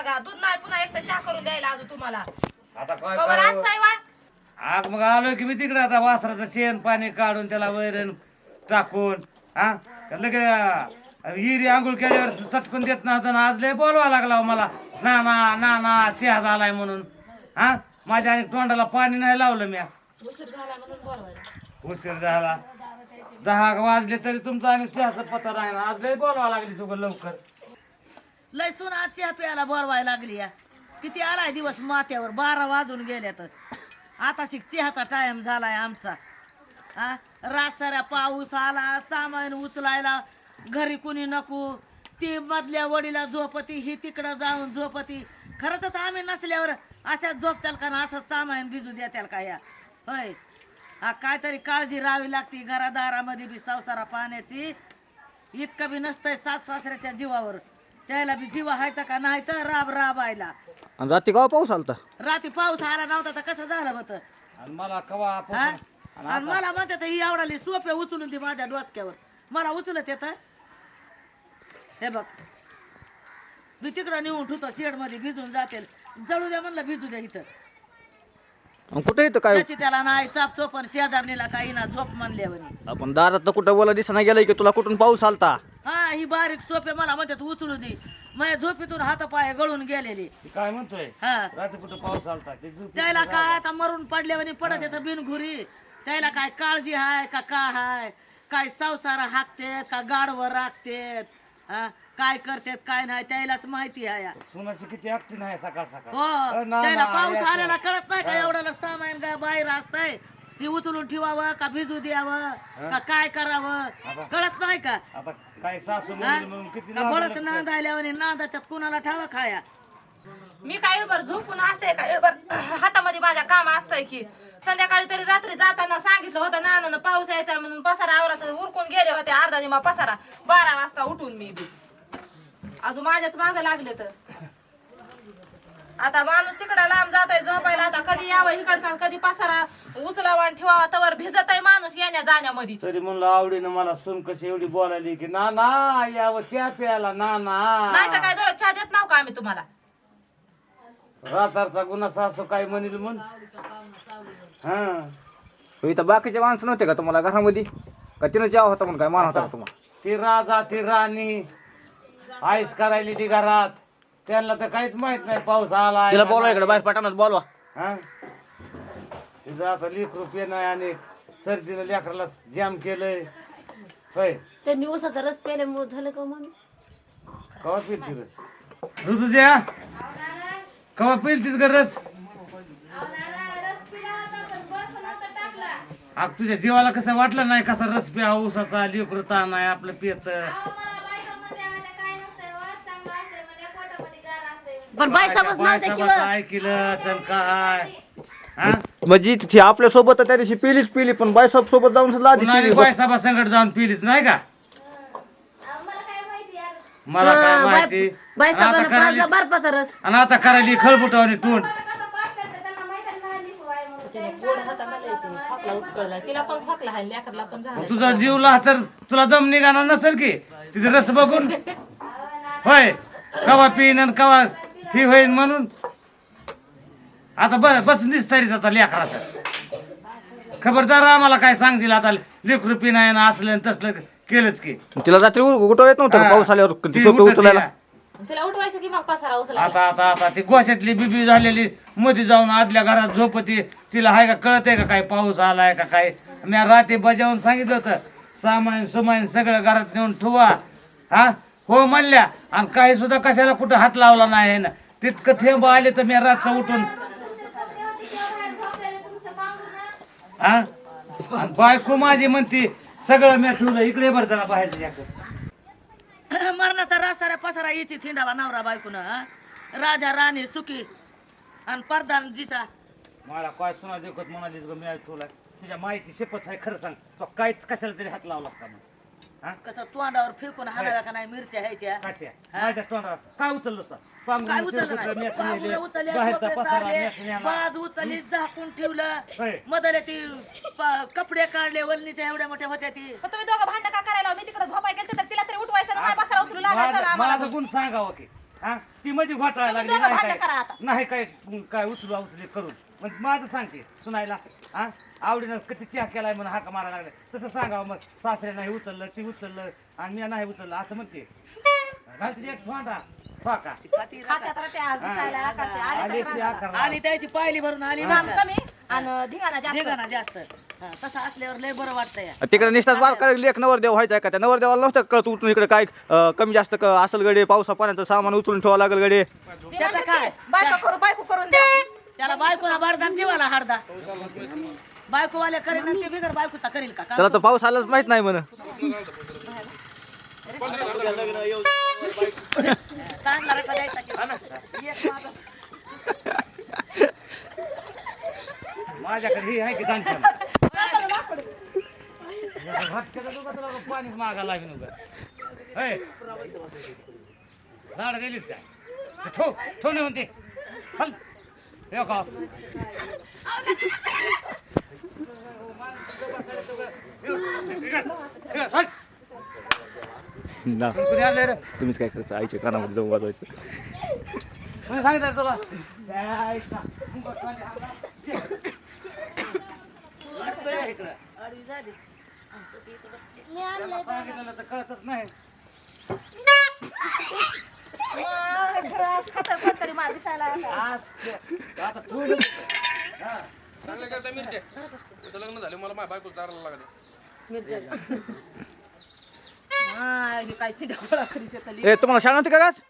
बघा दूध नाही पुन्हा एक तर चहा करून द्यायला अजून तुम्हाला. आता काय कवर करावं? असताय वा. आग मग आलो की मी तिकडे आता वासराचं शेण पाणी काढून त्याला वैरण टाकून हा? लगे हिरी आंघोळ केल्यावर चटकून देत नव्हतं ना आज लय बोलवा लागला हो मला. ना ना ना ना चहा झालाय म्हणून हा? माझ्या आणि तोंडाला पाणी नाही लावलं मी उशीर झाला म्हणून बोलवायला. उशीर झाला. दहा वाजले तरी तुमचा आणि चहाचा पत्ता नाही ना आज लय बोलवा लागली तुझं लवकर. लय सुना चहा प्यायला बोरवायला लागली या. किती आलाय दिवस माथ्यावर? बारा वाजून गेल्या तर आता शिक चहाचा टाइम झालाय आमचा. हा रासाऱ्या पाऊस आला सामान उचलायला घरी कुणी नको. ती मधल्या वडीला झोपती ही तिकडं जाऊन झोपती. खरंच आम्ही नसल्यावर अशाच झोपत्याल का ना असं सामान भिजू द्यात्याल का या? होय. हा काहीतरी काळजी राहावी लागती घरादारामध्ये बी संसारा पाण्याची. इतकं बी नसतंय सास सासऱ्याच्या जीवावर. त्याला बी जीव हायता का नाही तर राब राबायला. आणि रात्री गाव पाऊस आलता? रात्री पाऊस आला नव्हता तर कसं झालं होतं आणि मला कवा हा? आणि मला म्हणतात ही आवडाली सोपे उचलून ती माझ्या डोसक्यावर. मला उचलत येत. हे बघ. मी तिकडं नेऊन ठेवतो शेडमध्ये भिजून जाते जळू द्या म्हणलं भिजू द्या इथं. आणि कुठे येतं काय? त्याची त्याला नाही चाप चोपण शेजारणीला काही ना झोप म्हणल्यावर. आपण दारात कुठं बोला दिसना गेलाय की तुला कुठून पाऊस आलता? हा ही बारीक सोपे मला म्हणतात उचलू दे. माझ्या झोपेतून हातापाय गळून गेलेली. काय म्हणतोय? हा. रात्री कुठं पाऊस आलता? ते त्याला काय आता मरून पडल्यावर पडत येतं बिनघुरी. त्याला काय काळजी हाय का का हाय? काय संसार हाकतेत का गाडवर राखतेत? हा? काय करतेत काय नाही त्यालाच माहिती आहे सुनाची किती ऍक्टिव्ह नाही सकाळ सकाळ. हो. अ, ना, त्याला ना, पाऊस. आलेला कळत नाही का एवढ्याला सामान काय बाहेर असतंय? ती उचलून ठेवावं का भिजू द्यावं? का काय करावं? कळत नाही का? आता काय सासू हा? म्हणून म्हणून किती का नाद बळच लागतं. नांद आल्यावर नांदा त्यात कुणाला ठावा खाया? मी काय एवढं झोपून असते का? हातामध्ये माझ्या काम असतंय की. संध्याकाळी तरी रात्री जाताना सांगितलं होतं नानानं पाऊस यायचा म्हणून पसारा आवराचं उरकून गेले होते अर्धा निमा पसारा. बारा वाजता उठून मी बी. अजून माझ्याच माग लागले तर. आता माणूस तिकडं लांब जात आहे झोपायला. आता कधी यावं इकडचा आणि कधी पसारा. उचलावा आणि ठेवावा. तवर भिजत आहे माणूस येण्या जाण्यामध्ये. तरी म्हणलं आवडीनं मला सून कशी एवढी बोलायली की ना ना यावं चहा प्यायला ना नाही तर ना काय दररोज चहा देत नाव का आम्ही तुम्हाला? रातारचा गुन्हा सासू काय म्हणेल म्हण? हा. हो, इथं बाकीचे माणसं नव्हते का तुम्हाला घरामध्ये? का तिनं जेव्हा होता म्हणून काय मान होता का तुम्हाला ती राजा ती राणी. आईस करायली ती घरात. त्यांना तर काहीच माहीत नाही पाऊस आला तिला बोलवा इकडे बाहेर पटानाच बोलवा. हा? तिचं आता लेख रुपये नाही आणि सर्दीनं लेकराला जाम केलंय. होय. त्यांनी उसाचा रस प्यायल्यामुळे झालं का मग कवा पिलती रस ऋतुजा कवा पिलतीस ग रस? आग तुझ्या जीवाला कसं वाटलं नाही कसा रस प्या ऊसाचा लेकरता नाही आपलं पियत पण बाय समज नव्हते की ऐकलं चल काय? हा? म्हणजे ती आपल्यासोबत त्या दिवशी पिलीच पिली पण बायसाब सोबत जाऊन सुद्धा आधी पिली. संकट जाऊन पिलीच नाही का? मला काय माहिती बाय आणि आता साहेबांना पाजला करायली- बर्फाचा रस आणि आता करायली खळबुटावणी टोन खोकला उचकळला तिला पण खोकला आहे लेकरला पण झाला तुझा जीवला तर तुला दम निघाणार नसेल की? तिथे रस बघून. होय. कवा पिन आणि कवा ही होईन म्हणून. आता बस बस निस्तारीत आता लेकराचं. खबरदार आम्हाला काय सांगतील आता? लेकरू पिन आहे ना असलं आणि तसलं केलंच की. तिला रात्री उठव येत नव्हतं का. पाऊस आल्यावर ती उचलायला? नाही. तिला उठवायचं की मग पसारा उचला आता आता आता ती गोशातली बिबी झालेली मध्ये जाऊन आदल्या घरात झोपती. तिला हाय का कळत आहे का काय पाऊस आलाय का काय? मी रात्री बजावून सांगितलं होतं सामान सुमान सगळं घरात नेऊन ठेवा. हा? हो म्हणल्या. आणि काही सुद्धा कशाला कुठं हात लावला नाही ना. तितकं थेंब आले तर मी रातचं उठून हा बायको माझी म्हणती सगळं मी ठेवलं इकडे बरं जरा बाहेर मरणाचा रासाऱ्या पसारा येते थिंडावा नवरा बायकोन राजा राणी सुखी आणि परदान जिचा. मला काय सुना देखत म्हणालीस ग मी तुला तुझ्या माहिती शपथ आहे खरं सांग. तो काहीच कशाला तरी हात लावला का मग? हा? कसं तोंडावर फेकून हाणाव्या का नाही मिरच्या ह्याच्या कशा? माझ्या तोंडावर. काय उचललं? सांग काय मग उचललं तिरकुटं नाही? मेच पाहुणे नेले, उचलले, बाहेरचा सोपे पसारा सारले, नेला. बाज उचलली झाकून ठेवलं. होय. मदले ती प- कपडे काढले वल्लीच्या एवढ्या मोठ्या होत्या ती. पण तुम्ही दोघं भांडण का करायला मी तिकडे झोपाय गेलते तर तिला तरी उठवायचं ना माझा माझं माझं गुण सांगावं की. हा? ती मध्ये घोटाळा लागली दोघं नाही भांडण करा काय आता. नाही काय काय उचलू उचली करून मग माझं सांगते सुनायला हा? आवडीनं किती चहा केलाय म्हणून हाका मारा लागले. तसं सांगावं मग. सासरे नाही उचललं ती उचललं आणि मी नाही उचललं असं म्हणते. घालते एक फांदा फाका खात्यात राहते आज दिसायला करते आले तर त्याची पायली भरून आली ना कमी? आणि धिंगाणा जास्त. ढेगाना जास्त. हा, तसं असल्यावर लय बरं वाटतं या तिकडे निष्ठाच बार काय लेख नवरदेव व्हायचा आहे का? त्या नवरदेवाला नव्हतं कळत उठून इकडे काय अं, कमी जास्त क- असेल गडे पावसा पाण्याचं सामान उचलून ठेवावं लागेल गडे. त्याचं काय? बायको करू बायको करून द्या. त्याला बायकोला बारदान जीवाला हारदा बायकोवाले करेन आणि ते बिगर बायकोचा करील का? त्याला तर पाऊस आलाच माहीत नाही म्हण. चांगला रट्टा द्यायचा की. एक माझं- माझ्याकडे ही आहे की दानशा पाणीच मागा लागेल उगा होय झाड दिलीच काय? ते ठो ठो नाही म्हणते हल. हे का ना. कुणी आणलंय रे? तुम्हीच काय करता? आईच्या कानामध्ये जाऊन वाजवायचं. सांगितलं तुला? त्याला. तर कळतच नाही. मार दिसायला आज ते- आता तू हा. चांगलं करता मिरच्या आता लग्न झाले मला माझ्या बायको चारायला लागले. हा, हे काय. ए तुम्हाला शाळा नव्हती का गात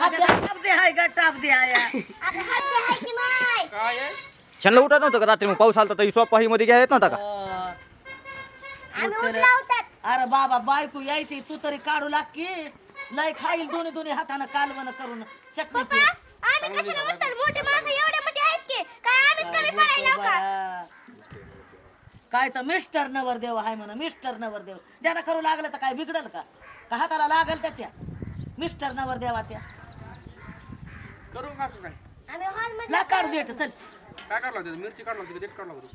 हातात टाप दे हाय का टाप दे हाय काय आहे? उठत नव्हतं का रात्री? मग पाऊस आला तर सोपा ही मध्ये घ्या येत नव्हता का? अरे बाबा बायको यायची तू तरी काढू लाग की लय खाईल दोन्ही दोन्ही हातानं कालवण करून. चटणी काय तर मिस्टर नवरदेव आहे म्हणा मिस्टर नवरदेव. ज्याला करू लागलं तर काय बिघडल का? का हाताला लागल त्याच्या? मिस्टर नवरदेवाच्या. करू का काय? ला काढू देट चल. काय काढला होतं? मिरची काढला होती काढला होतं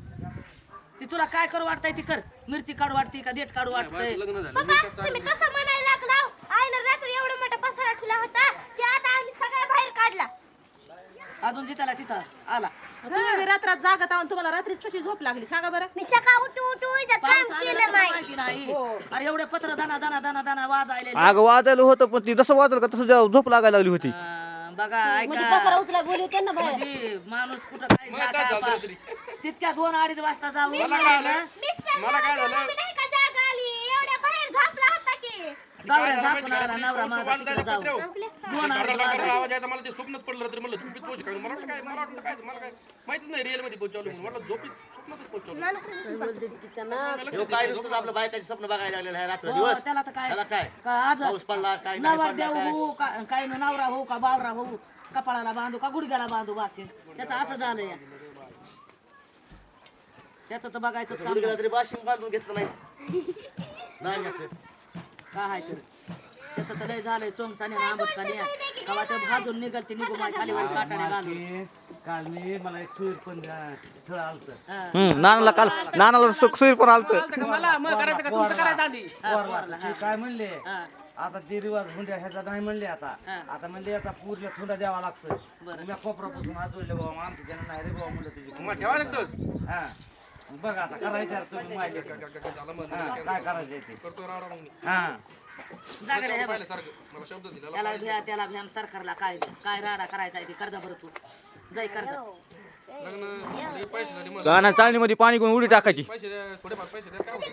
ती. तुला काय करू वाटतंय ती कर. मिरची काढू वाटते का? देठ काढू वाटतंय. लग्न झालं. मिरच्या तुम्ही कसं म्हणायला लागला? आईनं रात्री एवढा मोठा पसारा ठेवला होता ते आता आम्ही सगळ्या बाहेर काढला. अजून जिथला तिथं आला. तुम्ही बी रात्रात जागत आहोत तुम्हाला रात्रीच कशी झोप लागली? सांगा बरं. मी सकाळ उठू उठू इथं पाऊस काम आलेला केलं कसं नाही माहिती नाही. अरे एवढे पत्र दाना दाना दाना दाना वाजायले आग वाजायला होतं पण ती जसं वाजलं का तसं झोप लागायला लागली होती. बघा म्हणजे पसारा ऐका उचला बोलू त्यांना बाहेर. म्हणजे माणूस कुठं काय पा- तितक्या दोन अडीच वाजता जाऊ. मला काय झालं? मला काय झालं? नाही का जागा आली? एवढ्या बाहेर झापला होता की. गावड्या झाकून आला नवरा माझा तिकडे जाऊ. आवाज यायचा मला ते स्वप्नच पडलं तरी मला झोपीत पोच काय मला वाटलं काय मला वाटलं काय मला काय माहितीच नाही रिअलमध्ये पोचावलं म्हणून. मला झोपीत स्वप्नातच काय नुसतं आपलं बायकाचे स्वप्न बघायला लागलेलं आहे. रात्र हो, दिवस. त्याला तर त्याला काय? काय का आज पाऊस पडला काय नाही नवर पडला देव काय? होऊ का काय न नवरा होऊ का बावरा होऊ कपाळाला बांधू का गुडघ्याला बांधू बासीन त्याचं असं झालं या त्याचं तर बघायचं काम गुडघ्याला तरी बाशिंग बांधून घेतलं नाही धान्याचं काय आहे तर त्याचं तर लय झालंय सोमसाने आंबट खाली कवा ते भाजून निघल ते निघू माय खाली वर काटाने घालून काल मी मला एक सूर पण थळ आलत हा. हम्म नानाला काल नानाला सुख सुईर पण आलत मला मग करायचं का तुमचं करायचं आधी ते काय म्हणले हा. आता ते रिवाज हुंड्या ह्याचा नाही म्हणले आता हा. आता म्हणले आता पूरला हुंडा द्यावा मी कोपरापासून जोडले बाबा आमच्या जण नाही रे बाबा म्हणलं तुझी मग ठेवा लागतोस हा बघ आता करायचं आहे तुम्ही माहिती हा, काय करायचं ते करतो राव राव मी हा जागडे हे बघ. पाहिलं सारखं. मला शब्द दिला त्याला भ्या त्याला भ्या सरकारला काय काय राडा करायचा आहे ते कर्जा बरं तू. जाई कर्जा लग्न मला. गाणं चाळणीमध्ये पाणी घेऊन उडी टाकायची. पैसे द्या थोडेफार पैसे द्या काय होतं?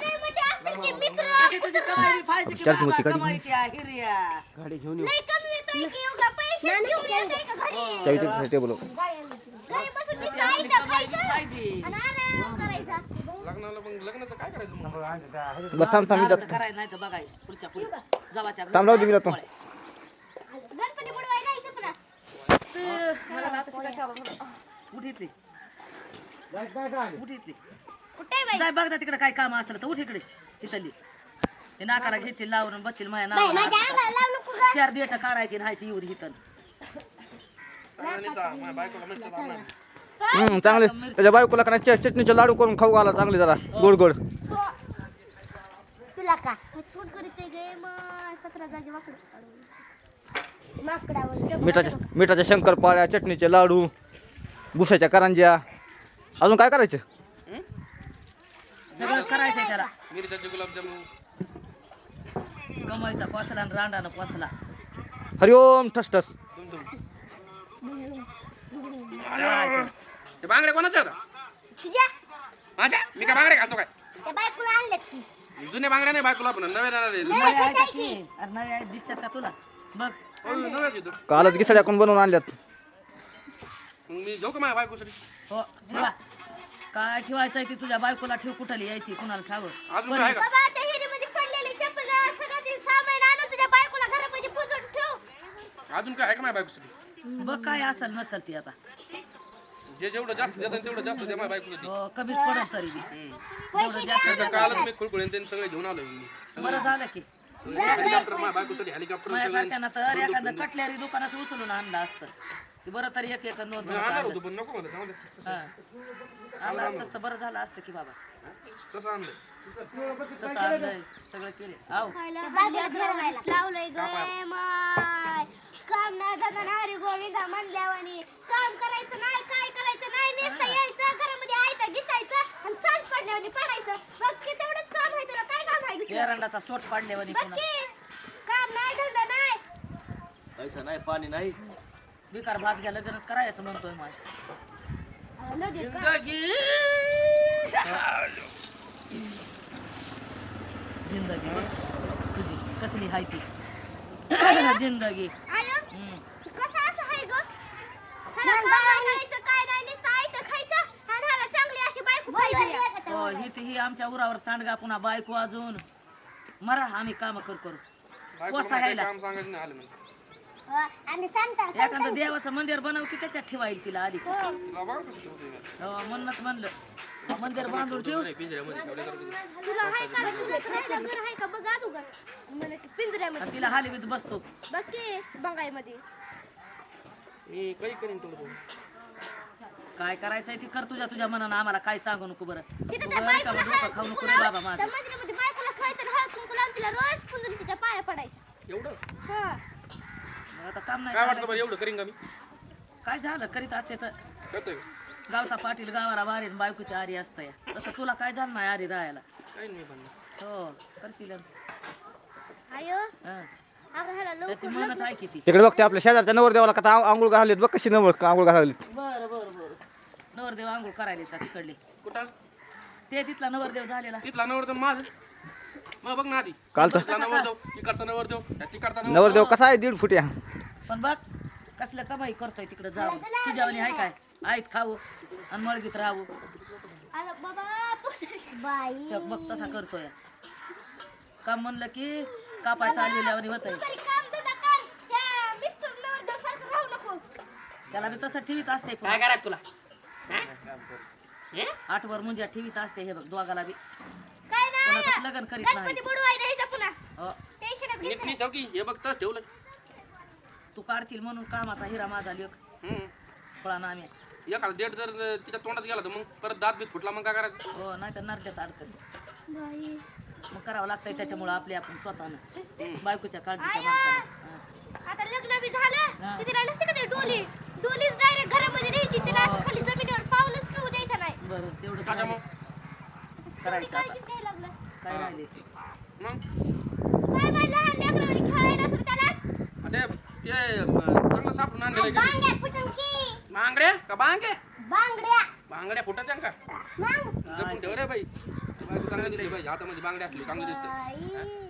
अशी तुझी कमाई बी पाहिजे की बाबा. कमाईची आहे, हिर्या गाडी घेऊन लय कमी येतोय की? उगा पैसे टेबल बस थांब थांब थांब लावू दे मी जातो. तिकडे काय काम असलं तर उठ इकडे. इथली. हे नाकाला घेतील लावून बसतील माझ्या नावाला. चार देठ काढायची नाही ती हिथं. हम्म चांगले. त्याच्या बायकोला का नाही चटणीचे लाडू करून खाऊ घाला चांगले जरा गोड गोड. हो. तुला का? थोड करीत गे मग सतरा जागी वाकड माकडावर मिठाच्या मिठाच्या शंकरपाळ्या चटणीचे लाडू भुसाच्या करंज्या. अजून काय करायचं? सगळं करायचंय त्याला. मिरच्याचे गुलाबजामुन. कमाईचा पोसला आणि रांडानं पोसला हरिओम ठस ठस ते बांगड्या कोणाच्या आता तुझ्या माझ्या मी काय बांगड्या घालतो काय त्या बायकोला आणल्यात की जुन्या बांगड्या नाही बायकोला आपण नव्या जाणार आहे. नवे का की? अरे दिसतात का तुला बघ कालच घिसड्या कोण बनवून आणल्यात मग मी जाऊ का माझ्या बायकोसाठी हो ठेवा काय ठेवायचंय ती तुझ्या बायकोला ठेव कुठाली यायची कुणाला ठावं अजून काय आहे का बाबा पडलेली चप्पल सगळं ते सामान आणून तुझ्या बायकोला घरामध्ये पुजून ठेव अजून काय आहे का माझ्या बायकोसाठी? बघ काय असेल नसेल ती आता. जे जेवढं जास्त देतात तेवढं जास्त द्या माझ्या बायकोला हो कमीच पडत तरी बी. कालच मी खुळखुळे त्यांनी सगळे घेऊन आलो मी. बरं झालं की. हेलिकॉप्टर माझ्या बायकोसाठी हेलिकॉप्टर माझ्यासारख्यानं तर एखादं कटल्यारी दुकानात उचलून आणलं असतं. बरं तरी एक एक नोंद आणणार होतो पण नको असतं तर बरं झालं असतं की बाबा. कसं आणलं तसं आणलंय सगळं केले लावलंय गे माय. काम नाही दादा हरी गोविंदा म्हणल्यावानी काम करायचं नाही काय करायचं नाही नुसतं यायचं घरामध्ये आयतं घिसायचं आणि सांज पडल्यावानी पडायचं. बघ की तेवढंच काम आहे तुला काय काम आहे दुसरं? एरंडाचा सोट पाडल्यावानी बघ पुन्हा. की काम नाही धंदा नाही. पैसा नाही पाणी नाही. बिकार भात घ्या लग्नच करायचं म्हणतोय माझ? जिंदगी. बघ तुझी कसली हाय ती? जिंदगी. हो आमच्या उरावर सांडगा पुन्हा बायको अजून. मरा आम्ही काम कर करू. कोसा मला आणि सांगता एखादं देवाचं मंदिर बनव की त्याच्यात ठेवाईल तिला आधी. हो, म्हणूनच म्हणलं. मंदिर बांधून ठेव. पिंजऱ्यामध्ये ठेवल्यासारखं तुला हाय का? तुला राहायला घर आहे का? बघ अगोदर म्हणे ते पिंजऱ्यामध्ये. आणि तिला हालीवीत बसतो. बघ की बंगाईमध्ये. मी काही करीन तुला काय करायचंय ती कर तुझ्या तुझ्या मनानं आम्हाला काय सांगू नको बरं. तिथं त्या उगाच रिकामं बायकोला डोकं खाऊ नको कुंकू रे बाबा माझं. त्या मंदिरामध्ये बायकोला खायचं आणि हळद कुंकू लावून तिला रोज पुजून तिच्या पाया पडायच्या. एवढं? हा. मग आता काम नाही काय वाटतं. बरं एवढं करीन का मी? काय झालं? करीत असते तर. करतोय. का? गावचा पाटील गावाला बारीन बायकोची आरी असतं. या तसं तुला काय झालं नाही आरी राहायला? काही नाही पण. हो करशील आयो हं. अगं ह्याला त्याची लवकर म्हणत आहे किती. तिकडे बघते आपल्या शेजारच्या नवरदेवाला का आंघोळ घाललीत बघ कशी नवर आंघोळ घाललीत बरं बरं बरं. नवरदेव आंघोळ करायला येतात तिकडले. कुठं? ते तिथला नवरदेव झालेला. तिथला नवर तर माझं मग बघ ना आधी. काल तर तिथला नवर देव इकडचा नवर देव तिकडचा नवर नवरदेव कसा आहे दीड फुट्या पण बघ कसलं कमाई करतोय तिकडे जाऊन. तुझ्यावानी आहे काय? आईत खाऊ आणि मळगीत राहू. अरे बाबा तू बाई ते बघ तसा करतोय. काम म्हणलं की कापाय चाललेल्यावर होत तरी काम धंदा कर त्या मिस्टर नवरदेव सारखं राहू नको त्याला बी तसं ठेवीत असते काय करायचं तुला? आठवर मुंज्या ठेवीत असते हे बघ दोघाला बी. कोणाचं लग्न करीत नाही. पुन्हा. हो नीट सावकी हे बघ तर ठेवलं तू काढशील म्हणून कामाचा हिरा माझा लेख. हम्म. फळा नाम्या एखादा डेट जर तिच्या तोंडात गेला तर मग परत दात बीत फुटला मग काय करायचं? हो नाही तर नरड्यात अडकत बाई. मग करावं लागतंय त्याच्यामुळं आपली आपण स्वतःनं. बायकोच्या काळजीच्या माणसानं. हा. आता लग्न बी झालं. की तिला नसते का ते डोली? डोलीच डायरेक्ट घरामध्ये राहायची तिला असं खाली जमिनीवर पाऊलच ठेवू द्यायचं नाही. बरं तेवढं काय करायचं. आता काळजीच घ्यायला लागलं काय राहिले ते? मग? ते ते चांगलं सापडून आणलेलं का? बांगड्या की बांगड्या? का बांगे? बांगड्या. फुटत का? मग? जपून ठेव रे बाई. बायको चांगली दिसली पाहिजे हातामध्ये बांगड्या असली चांगली दिसते.